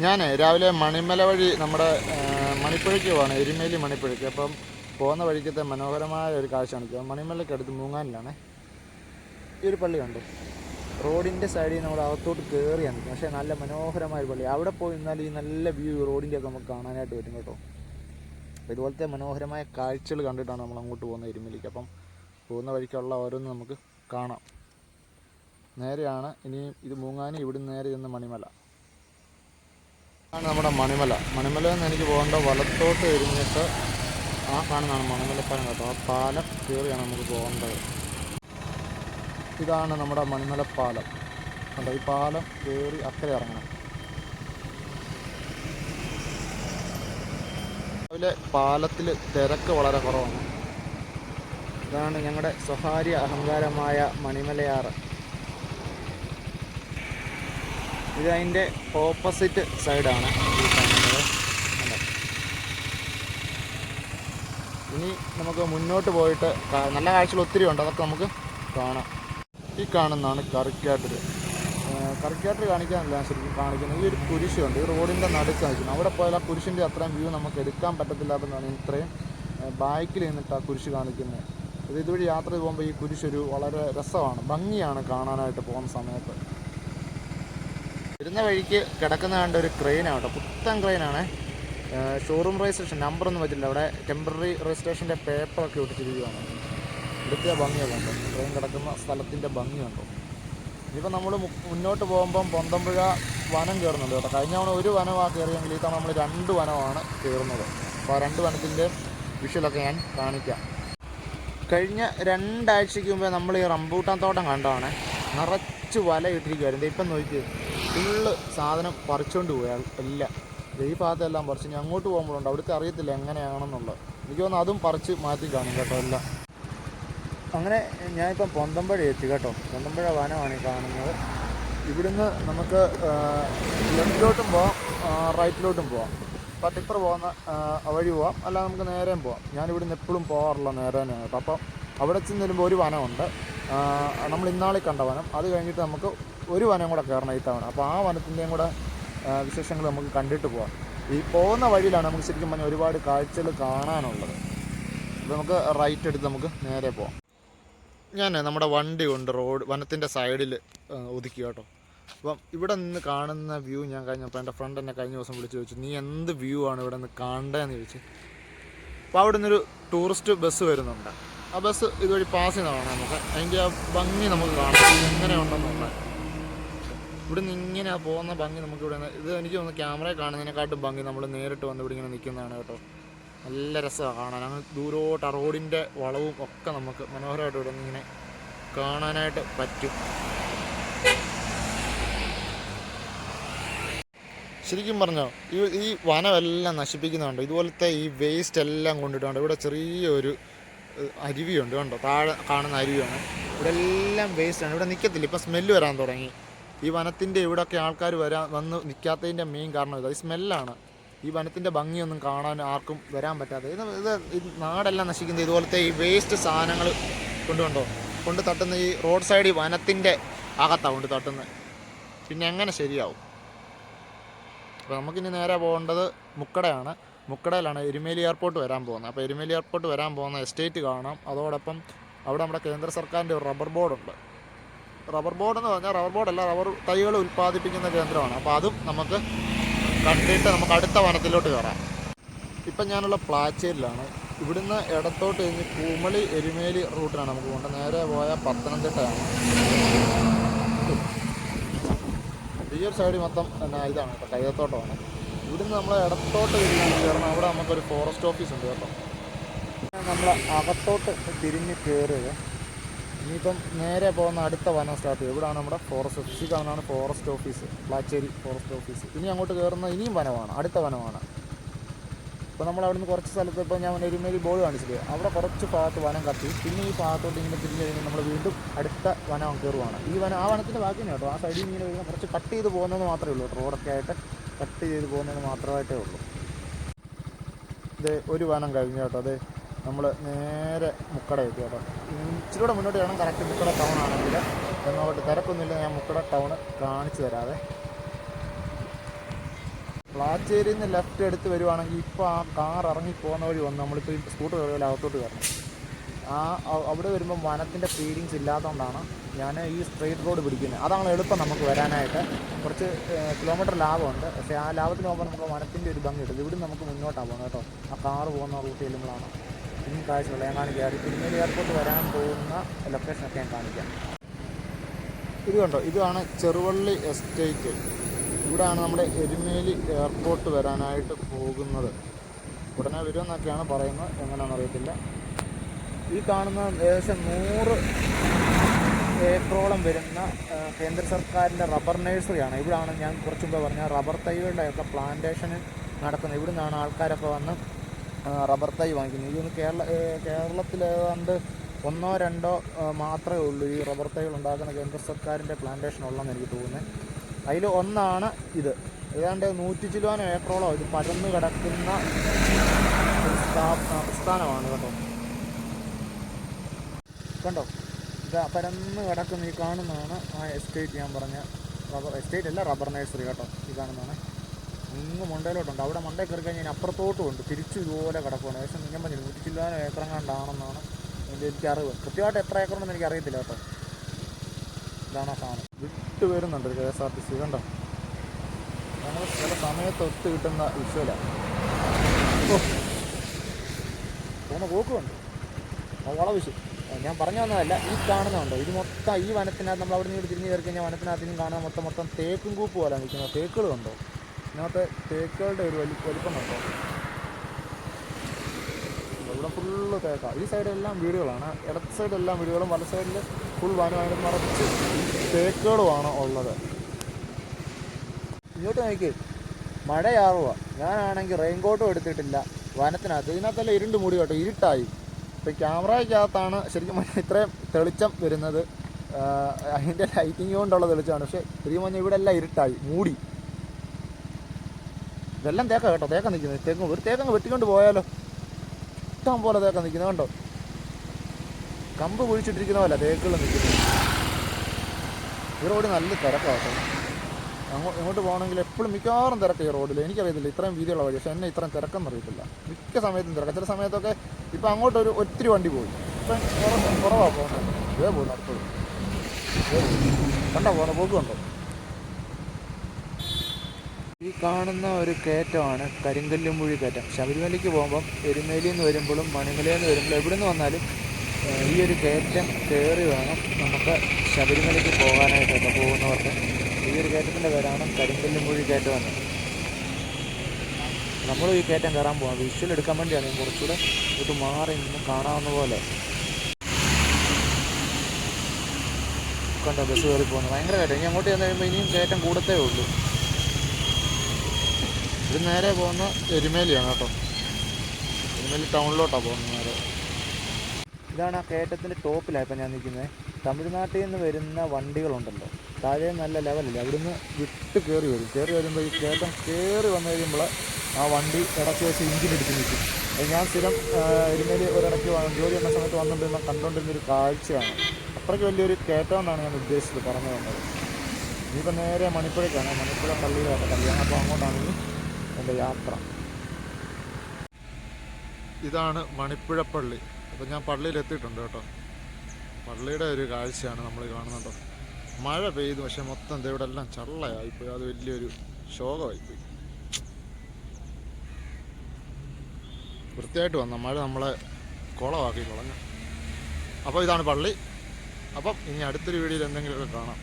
ഞാൻ രാവിലെ മണിമല വഴി നമ്മുടെ മണിപ്പുഴയ്ക്ക് പോവാണ്. എരുമേലി മണിപ്പുഴയ്ക്ക്. അപ്പം പോകുന്ന വഴിക്കത്തെ മനോഹരമായ ഒരു കാഴ്ചയാണ് കാണിക്കുക മണിമലയ്ക്ക് അടുത്ത് മൂങ്ങാനിലാണ്. ഈ ഒരു പള്ളി കണ്ടു. റോഡിന്റെ സൈഡിൽ നമ്മൾ അകത്തോട്ട് കയറിയാണ് പക്ഷേ നല്ല മനോഹരമായ പള്ളി. അവിടെ പോയി നിന്നാൽ ഈ നല്ല വ്യൂ റോഡിന്റെ ഒക്കെ നമുക്ക് കാണാനായിട്ട് പറ്റും കേട്ടോ. അപ്പോൾ ഇതുപോലത്തെ മനോഹരമായ കാഴ്ചകൾ കണ്ടിട്ടാണ് നമ്മൾ അങ്ങോട്ട് പോകുന്നത് എരുമേലിക്ക്. അപ്പം പോകുന്ന വഴിക്കുള്ള ഓരോന്ന് നമുക്ക് കാണാം. നേരെയാണ് ഇനി ഇത് മൂങ്ങാനി ഇവിടുന്ന് നേരെ ചെന്ന് മണിമല. ആണ് നമ്മുടെ മണിമല. മണിമല എന്ന് എനിക്ക് പോകേണ്ട വലത്തോട്ട് എരിഞ്ഞിട്ട് ആ കാണുന്നതാണ് മണിമല പാലം കേട്ടോ. ആ പാലം കയറിയാണ് നമുക്ക് പോകേണ്ടത്. ഇതാണ് നമ്മുടെ മണിമല പാലം. കണ്ടോ ഈ പാലം കയറി അക്കരെ ഇറങ്ങണം. രാവിലെ പാലത്തിൽ തിരക്ക് വളരെ കുറവാണ്. ഇതാണ് ഞങ്ങളുടെ സ്വകാര്യ അഹങ്കാരമായ മണിമലയാറ്. ഇത് അതിന്റെ ഓപ്പോസിറ്റ് സൈഡാണ്? ഇനി നമുക്ക് മുന്നോട്ട് പോയിട്ട് നല്ല കാഴ്ചകൾ ഒത്തിരി ഉണ്ട്. അതൊക്കെ നമുക്ക് കാണാം. ഈ കാണുന്നതാണ് കറിക്കാട്ടിൽ കറിക്കാട്ടിൽ കാണിക്കാനല്ല ശരിക്കും കാണിക്കുന്നത്. ഈ ഒരു കുരിശുണ്ട്. ഈ റോഡിന്റെ നടുക്ക് നിൽക്കുന്നത് അവിടെ പോയാൽ ആ കുരിശിന്റെ അത്രയും വ്യൂ നമുക്ക് എടുക്കാൻ പറ്റത്തില്ലാത്തതാണ് ഇത്രയും ബാക്കിൽ നിന്നിട്ട് ആ കുരിശ് കാണിക്കുന്നത്. ഇത് ഇതുവഴി യാത്ര പോകുമ്പോൾ ഈ കുരിശൊരു വളരെ രസമാണ്. ഭംഗിയാണ് കാണാനായിട്ട് പോകുന്ന സമയത്ത്. വരുന്ന വഴിക്ക് കിടക്കുന്ന കണ്ട ഒരു ക്രെയിനാണ് കേട്ടോ. പുത്തൻ ക്രെയിനാണ് ഷോറൂം രജിസ്ട്രേഷൻ നമ്പർ ഒന്നും വെച്ചിട്ടില്ല. അവിടെ ടെമ്പററി രജിസ്ട്രേഷന്റെ പേപ്പറൊക്കെ ഒട്ടിച്ചിരിക്കുകയാണ് ഇവിടുത്തെ ഭംഗിയൊക്കെ ഉണ്ടോ ട്രെയിൻ കിടക്കുന്ന സ്ഥലത്തിന്റെ ഭംഗിയുണ്ടോ ഇനിയിപ്പോൾ നമ്മൾ മുന്നോട്ട് പോകുമ്പം പൊന്തമ്പുഴ വനം കയറുന്നുണ്ട് കേട്ടോ. കഴിഞ്ഞ തവണ ഒരു വനമാണ് കയറിയെങ്കിൽ ഈ തവണ നമ്മൾ രണ്ട് വനമാണ് കയറുന്നത്. അപ്പോൾ ആ രണ്ട് വനത്തിന്റെ വിഷ്വലൊക്കെ ഞാൻ കാണിക്കാം. കഴിഞ്ഞ രണ്ടാഴ്ചയ്ക്ക് മുമ്പേ നമ്മൾ ഈ റംബൂട്ടാൻ തോട്ടം കണ്ടതാണ്. നിറച്ച് വല ഇട്ടിരിക്കുമായിരുന്നു ഇപ്പം നോക്കി ഫുള്ള് സാധനം പറിച്ചുകൊണ്ട് പോയി അയാൾ എല്ലാം ഈ ഭാഗത്തെല്ലാം പറിച്ച് ഇനി അങ്ങോട്ട് പോകുമ്പോഴുണ്ട് അവിടുത്തെ അറിയത്തില്ല എങ്ങനെയാണെന്നുള്ളത്. എനിക്ക് തോന്നുന്നു അതും പറിച്ച് മാറ്റി കാണും കേട്ടോ എല്ലാം. അങ്ങനെ ഞാനിപ്പം പൊന്തമ്പഴ എത്തി കേട്ടോ. പൊന്തമ്പഴ വനമാണ് ഈ കാണുന്നത്. ഇവിടുന്ന് നമുക്ക് ലെഫ്റ്റിലോട്ടും പോവാം റൈറ്റിലോട്ടും പോവാം. അപ്പോൾ ടിപ്പർ പോകുന്ന വഴി പോവാം. അല്ല നമുക്ക് നേരെയും പോവാം. ഞാൻ ഇവിടുന്ന് എപ്പോഴും പോകാറുള്ള നേരെ കേട്ടോ. അപ്പോൾ അവിടെ ചെന്ന് വരുമ്പോൾ ഒരു വനമുണ്ട്. നമ്മൾ ഇന്നാളെ കണ്ട വനം. അത് കഴിഞ്ഞിട്ട് നമുക്ക് ഒരു വനം കൂടെ കയറണം ഈ തവണ. അപ്പോൾ ആ വനത്തിന്റെയും കൂടെ വിശേഷങ്ങൾ നമുക്ക് കണ്ടിട്ട് പോവാം. ഈ പോകുന്ന വഴിയിലാണ് നമുക്ക് ശരിക്കും പറഞ്ഞാൽ ഒരുപാട് കാഴ്ചകൾ കാണാനുള്ളത്. അപ്പോൾ നമുക്ക് റൈറ്റ് എടുത്ത് നമുക്ക് നേരെ പോവാം. ഞാൻ നമ്മുടെ വണ്ടി കൊണ്ട് റോഡ് വനത്തിന്റെ സൈഡിൽ ഒതുക്കി കേട്ടോ അപ്പം ഇവിടെ നിന്ന് കാണുന്ന വ്യൂ ഞാൻ കഴിഞ്ഞപ്പോൾ എന്റെ ഫ്രണ്ട് എന്നെ കഴിഞ്ഞ ദിവസം വിളിച്ച് ചോദിച്ചു നീ എന്ത് വ്യൂ ആണ് ഇവിടെ നിന്ന് കാണേണ്ടതെന്ന് ചോദിച്ചു. അപ്പോൾ അവിടെ നിന്നൊരു ടൂറിസ്റ്റ് ബസ് വരുന്നുണ്ട്. ആ ബസ് ഇതുവഴി പാസ് ചെയ്യുന്നതാണ് നമുക്ക്. അതിന്റെ ആ ഭംഗി നമുക്ക് കാണാം. എങ്ങനെയുണ്ടെന്ന് നോക്കാം ഇവിടെ നിന്ന് ഇങ്ങനെ പോകുന്ന ഭംഗി നമുക്ക് ഇവിടെ ഇത് എനിക്ക് തോന്നുന്നു ക്യാമറ കാണുന്നതിനെക്കാട്ടും ഭംഗി നമ്മൾ നേരിട്ട് വന്ന് ഇവിടെ ഇങ്ങനെ നിൽക്കുന്നതാണ് കേട്ടോ. നല്ല രസമാണ് കാണാൻ. അങ്ങ് ദൂരോട്ട് റോഡിന്റെ വളവും ഒക്കെ നമുക്ക് മനോഹരമായിട്ട് ഇവിടെ ഇങ്ങനെ കാണാനായിട്ട് പറ്റും. ശരിക്കും പറഞ്ഞോ ഈ ഈ വനമെല്ലാം നശിപ്പിക്കുന്നുണ്ട് ഇതുപോലത്തെ ഈ വേസ്റ്റ് എല്ലാം കൊണ്ടിട്ടുണ്ട്. ഇവിടെ ചെറിയൊരു അരുവിയുണ്ട് കണ്ടോ? താഴെ കാണുന്ന അരുവിയാണ്. ഇവിടെ എല്ലാം വേസ്റ്റാണ് ഇവിടെ നിൽക്കത്തില്ല ഇപ്പം സ്മെല്ല് വരാൻ തുടങ്ങി. ഈ വനത്തിന്റെ ഇവിടെയൊക്കെ ആൾക്കാർ വരാൻ വന്ന് നിൽക്കാത്തതിന്റെ മെയിൻ കാരണം ഇതാ. ഈ സ്മെല്ലാണ് ഈ വനത്തിന്റെ ഭംഗിയൊന്നും കാണാൻ ആർക്കും വരാൻ പറ്റാതെ. ഇത് ഇത് നാടെല്ലാം നശിക്കുന്നത് ഇതുപോലത്തെ ഈ വേസ്റ്റ് സാധനങ്ങൾ കൊണ്ടുകൊണ്ടോ കൊണ്ട് തട്ടുന്ന ഈ റോഡ് സൈഡ് ഈ വനത്തിന്റെ അകത്താണ് കൊണ്ട് തട്ടുന്നത്. പിന്നെ എങ്ങനെ ശരിയാവും? അപ്പോൾ നമുക്കിനി നേരെ പോകേണ്ടത് മുക്കടയാണ്. മുക്കടയിലാണ് എരുമേലി എയർപോർട്ട് വരാൻ പോകുന്നത്. അപ്പോൾ എരുമേലി എയർപോർട്ട് വരാൻ പോകുന്ന എസ്റ്റേറ്റ് കാണാം. അതോടൊപ്പം അവിടെ നമ്മുടെ കേന്ദ്ര സർക്കാരിന്റെ ഒരു റബ്ബർ ബോർഡുണ്ട് റബ്ബർ ബോർഡ് എന്ന് പറഞ്ഞാൽ റബ്ബർ ബോർഡല്ല റബ്ബർ തൈകൾ ഉൽപ്പാദിപ്പിക്കുന്ന കേന്ദ്രമാണ്. അപ്പോൾ അതും നമുക്ക് കണ്ടിട്ട് നമുക്ക് അടുത്ത വനത്തിലോട്ട് കയറാം. ഇപ്പം ഞാനുള്ള പ്ലാച്ചേരിലാണ്. ഇവിടുന്ന് ഇടത്തോട്ട് കഴിഞ്ഞ് കൂമളി എരുമേലി റൂട്ടിലാണ് നമുക്ക് പോകേണ്ടത്. നേരെ പോയ പത്തനംതിട്ടയാണ്. ഈ ഒരു സൈഡ് മൊത്തം എന്നാ ഇതാണ് കേട്ടോ കൈതത്തോട്ടമാണ്. ഇവിടുന്ന് നമ്മൾ ഇടത്തോട്ട് കയറണം. അവിടെ നമുക്കൊരു ഫോറസ്റ്റ് ഓഫീസ് ഉണ്ട് കേട്ടോ. നമ്മൾ അകത്തോട്ട് തിരിഞ്ഞ് കയറുക ഇനിയിപ്പം നേരെ പോകുന്ന അടുത്ത വനം സ്റ്റാർട്ട് ചെയ്യും. ഇവിടെയാണ് നമ്മുടെ ഫോറസ്റ്റ് ഓഫീസ് കാണുന്നതാണ് forest office Placheri forest office ഇനി അങ്ങോട്ട് കയറുന്ന ഇനിയും വനമാണ്. അടുത്ത വനമാണ്. ഇപ്പോൾ നമ്മൾ അവിടുന്ന് കുറച്ച് സ്ഥലത്ത് ഇപ്പോൾ ഞാൻ എരുമേലി ബോർഡ് കാണിച്ചില്ലേ? അവിടെ കുറച്ച് ഭാഗത്ത് വനം കത്തി. പിന്നെ ഈ ഭാഗത്തോട്ട് ഇങ്ങനെ തിരിഞ്ഞ് കഴിഞ്ഞാൽ നമ്മൾ വീണ്ടും അടുത്ത വനം കയറുവാണ്. ഈ വനം ആ വനത്തിന്റെ ബാക്കി കേട്ടോ. ആ സൈഡിൽ ഇങ്ങനെ വരുന്ന കുറച്ച് കട്ട് ചെയ്ത് പോകുന്നതെന്ന് മാത്രമേ ഉള്ളൂ റോഡൊക്കെ ആയിട്ട് കട്ട് ചെയ്ത് പോകുന്നതെന്ന് മാത്രമായിട്ടേ ഉള്ളൂ. ഇത് ഒരു വനം കഴിഞ്ഞു കേട്ടോ. അത് നമ്മൾ നേരെ മുക്കട എത്തി കേട്ടോ. ഇനി ഇച്ചിരി കൂടെ മുന്നോട്ട് വേണം കറക്റ്റ് മുക്കട ടൗൺ ആണെങ്കിൽ എന്നോട്ട് തിരക്കൊന്നുമില്ല. ഞാൻ മുക്കട ടൗൺ കാണിച്ചു തരാതെ പ്ലാച്ചേരിയിൽ നിന്ന് ലെഫ്റ്റ് എടുത്ത് വരുവാണെങ്കിൽ ഇപ്പോൾ ആ കാർ ഇറങ്ങി പോകുന്ന വഴി വന്ന് നമ്മളിപ്പോൾ സ്കൂട്ടർ കയറിയാൽ അകത്തോട്ട് കയറണം. ആ അവിടെ വരുമ്പോൾ വനത്തിന്റെ ഫീലിങ്സ് ഇല്ലാത്തതുകൊണ്ടാണ് ഞാൻ ഈ സ്ട്രെയിറ്റ് റോഡ് പിടിക്കുന്നത് അതാണ് എളുപ്പം നമുക്ക് വരാനായിട്ട്. കുറച്ച് കിലോമീറ്റർ ലാഭമുണ്ട്. പക്ഷേ ആ ലാഭത്തിന് പോകുമ്പോൾ നമുക്ക് വനത്തിന്റെ ഒരു ഭംഗി കിട്ടും ഇവിടെ നമുക്ക് മുന്നോട്ടാണ് പോകുന്നത് കേട്ടോ. ആ കാറ് പോകുന്ന റൂട്ട് ചെല്ലുമ്പോഴാണ്. ഇനിയും കാഴ്ചകൾ ഞാൻ കാണിക്കാം. തിരുനെല്ലി എയർപോർട്ട് വരാൻ പോകുന്ന ലൊക്കേഷനൊക്കെ ഞാൻ കാണിക്കാം. ഇത് കണ്ടോ? ഇതാണ് ചെറുവള്ളി എസ്റ്റേറ്റ് ഇവിടാണ് നമ്മുടെ എരുമേലി എയർപോർട്ട് വരാനായിട്ട് പോകുന്നത്. ഉടനെ വരുമെന്നൊക്കെയാണ് പറയുന്നത്. എങ്ങനെയാണെന്ന് അറിയത്തില്ല. ഈ കാണുന്ന ഏകദേശം നൂറ് ഏക്കറോളം വരുന്ന കേന്ദ്ര സർക്കാരിന്റെ റബ്ബർ നഴ്സറിയാണ് ഇവിടാണ് ഞാൻ കുറച്ച് മുമ്പ് പറഞ്ഞ റബ്ബർ തൈകളുടെയൊക്കെ പ്ലാന്റേഷൻ നടക്കുന്നത്. ഇവിടെ നിന്നാണ് ആൾക്കാരൊക്കെ വന്ന് റബ്ബർ തൈ വാങ്ങിക്കുന്നത് ഇതൊന്ന് കേരള കേരളത്തിലേതാണ്ട് ഒന്നോ രണ്ടോ മാത്രമേ ഉള്ളൂ ഈ റബ്ബർ തൈകൾ ഉണ്ടാക്കുന്ന കേന്ദ്ര സർക്കാരിന്റെ പ്ലാന്റേഷൻ ഉള്ളതെന്ന് എനിക്ക് തോന്നുന്നത് അതിൽ ഒന്നാണ് ഇത്. ഏതാണ്ട് നൂറ്റി ചിലവാനോ ഏക്കറോളോ ഇത് പരന്ന് കിടക്കുന്ന പ്രസ്ഥാനമാണ് കേട്ടോ. കണ്ടോ? ഇത് പരന്ന് കിടക്കുന്ന ഈ കാണുന്നതാണ് ആ എസ്റ്റേറ്റ് ഞാൻ പറഞ്ഞ റബ്ബർ എസ്റ്റേറ്റ് അല്ല റബ്ബർ നഴ്സറി കേട്ടോ. ഈ കാണുന്നതാണ്. ഇങ്ങ് മുണ്ടയിലോട്ടുണ്ട്. അവിടെ മണ്ടയിൽ കയറി കഴിഞ്ഞാൽ അപ്പുറത്തോട്ടും ഉണ്ട് തിരിച്ചു ഇതുപോലെ കിടക്കുകയാണ് ഏകദേശം ഞാൻ പറഞ്ഞു നൂറ്റി ചില്ലാനോ ഏക്കറങ്ങാണ്ടാണെന്നാണ് എനിക്ക് അറിവ്. കൃത്യമായിട്ട് എത്ര ഏക്കറെന്ന് എനിക്ക് അറിയത്തില്ല കേട്ടോ. ഇതാണ് ആ സാധനം. വിട്ട് വരുന്നുണ്ട് K S R T C. കണ്ടോ? നമ്മൾ ചില സമയത്ത് ഒത്തു കിട്ടുന്ന വിഷയമില്ല പോകുന്ന പോക്കുമുണ്ട് വളവിശു ഞാൻ പറഞ്ഞു വന്നതല്ല ഈ കാണുന്നുണ്ടോ ഇത് മൊത്തം ഈ വനത്തിനകത്ത് നമ്മൾ അവിടെ നിന്ന് തിരിഞ്ഞ് കയറി കഴിഞ്ഞാൽ വനത്തിനകത്ത് കാണുന്ന മൊത്തം മൊത്തം തേക്കും കൂപ്പ് പോലെ നിൽക്കുന്നത്. തേക്കുകൾ കണ്ടോ? ഇതിനകത്ത് തേക്കുകളുടെ ഒരു വലി വലിപ്പം കണ്ടോ ഇവിടെ ഫുള്ള് തേക്കാണ് ഈ സൈഡെല്ലാം വീടുകളാണ്. ഇടത്ത് സൈഡെല്ലാം വീടുകളും വല സൈഡിൽ ഫുൾ വനമായിട്ട് നിറച്ച് തേക്കുകളുമാണ് ഉള്ളത്. ഇങ്ങോട്ട് നോക്കി മഴയാവുക. ഞാനാണെങ്കിൽ റെയിൻകോട്ടും എടുത്തിട്ടില്ല. വനത്തിനകത്ത് ഇതിനകത്തെല്ലാം ഇരുണ്ട് മൂടി കേട്ടോ. ഇരുട്ടായി. ഇപ്പം ക്യാമറയ്ക്കകത്താണ് ശരിക്കും പറഞ്ഞാൽ ഇത്രയും തെളിച്ചം വരുന്നത്. അതിന്റെ ലൈറ്റിംഗ് കൊണ്ടുള്ള തെളിച്ചമാണ്. പക്ഷേ മഞ്ഞ ഇവിടെ എല്ലാം ഇരുട്ടായി. മൂടി. ഇതെല്ലാം തേക്ക കേട്ടോ തേക്ക നിൽക്കുന്നത്. തേക്കും ഒരു തേക്കങ്ങ് വെട്ടിക്കൊണ്ട് പോയാലോ? ഇഷ്ടം പോലെ തേക്ക നിൽക്കുന്നത് കണ്ടോ? കമ്പ് കുഴിച്ചിട്ടിരിക്കുന്ന പോലെ തേക്കുകൾ നിൽക്കുന്നത്. ഈ റോഡ് നല്ല തിരക്കാട്ടോ അങ്ങോട്ട് ഇങ്ങോട്ട് പോകണമെങ്കിൽ എപ്പോഴും മിക്കവാറും തിരക്ക് ഈ റോഡിൽ. എനിക്കറിയത്തില്ല ഇത്രയും വീതിയുള്ള വഴി. പക്ഷേ എന്നെ ഇത്രയും തിരക്കെന്ന് അറിയത്തില്ല. മിക്ക സമയത്തും തിരക്ക്. ചില സമയത്തൊക്കെ ഇപ്പം അങ്ങോട്ട് ഒരു ഒത്തിരി വണ്ടി പോയി. ഇപ്പം കുറവ് കുറവാണ് പോകുന്നത് ഇതേ പോകുന്നു അടുത്തത്. കണ്ടോ പോകുന്ന പോക്ക് കണ്ടോ ഈ കാണുന്ന ഒരു കയറ്റമാണ് കരിങ്കല്ലുമ്പുഴി കയറ്റം. ശബരിമലയ്ക്ക് പോകുമ്പം എരുമേലിയിൽ നിന്ന് വരുമ്പോഴും മണിമലയിൽ നിന്ന് വരുമ്പോഴും എവിടെ നിന്ന് വന്നാലും ഈ ഒരു കയറ്റം കയറി വേണം നമുക്ക് ശബരിമലയ്ക്ക് പോകാനായിട്ടൊക്കെ പോകുന്നവർക്ക്. ഈ ഒരു കയറ്റത്തിന്റെ പേരാണ് കരിങ്കല്ലുമ്പുഴി കയറ്റം എന്ന്. നമ്മൾ ഈ കയറ്റം കയറാൻ പോകാം വിഷ്വൽ എടുക്കാൻ വേണ്ടിയാണ് കുറച്ചുകൂടെ ഇത് മാറി നിന്ന് കാണാവുന്ന പോലെ. കണ്ടോ ബസ് കയറി പോകുന്നത്. ഭയങ്കര കയറ്റം. ഇനി അങ്ങോട്ട് ചെന്ന് കഴിയുമ്പോൾ ഇനിയും കയറ്റം കൂടത്തേ ഉള്ളൂ. ഇത് നേരെ പോകുന്ന എരുമേലിയാണ് കേട്ടോ. എരുമേലി ടൗണിലോട്ടാണ് പോകുന്നത് നേരെ. ഇതാണ് ആ കയറ്റത്തിന്റെ ടോപ്പിലാണ് ഇപ്പം ഞാൻ നിൽക്കുന്നത് തമിഴ്നാട്ടിൽ നിന്ന് വരുന്ന വണ്ടികളുണ്ടല്ലോ. താഴെ നല്ല ലെവലല്ലേ? അവിടുന്ന് വിട്ട് കയറി വരും. കയറി വരുമ്പോൾ ഈ കയറ്റം കയറി വന്നു കഴിയുമ്പോൾ ആ വണ്ടി ഇടയ്ക്ക് വെച്ച് ഇഞ്ചിൻ എടുത്ത് നിൽക്കും അത് ഞാൻ സ്ഥിരം എരുമേലി ഒരിടയ്ക്ക് ജോലി എന്ന സമയത്ത് വന്നുകൊണ്ടിരുന്ന കണ്ടുകൊണ്ടിരുന്ന ഒരു കാഴ്ചയാണ്. അത്രയ്ക്ക് വലിയൊരു കയറ്റം എന്നാണ് ഞാൻ ഉദ്ദേശിച്ചത് പറഞ്ഞു വന്നത് ഇനിയിപ്പോൾ നേരെ മണിപ്പുഴയ്ക്കാണ്. മണിപ്പുഴ പള്ളിയിലാണ് കല്യാണം അപ്പോൾ അങ്ങോട്ടാണ് ഇനി എന്റെ യാത്ര. ഇതാണ് മണിപ്പുഴ പള്ളി. അപ്പോൾ ഞാൻ പള്ളിയിലെത്തിയിട്ടുണ്ട് കേട്ടോ. പള്ളിയുടെ ഒരു കാഴ്ചയാണ് നമ്മൾ കാണുന്നത്. മഴ പെയ്തു പക്ഷേ മൊത്തം ഇവിടെ എല്ലാം ചള്ളയായിപ്പോയി. അത് വലിയൊരു ശോകമായിപ്പോയി. വൃത്തിയായിട്ട് വന്ന മഴ നമ്മളെ കുളമാക്കി കളഞ്ഞു. അപ്പോൾ ഇതാണ് പള്ളി. അപ്പം ഇനി അടുത്തൊരു വീഡിയോയിൽ എന്തെങ്കിലുമൊക്കെ കാണാം.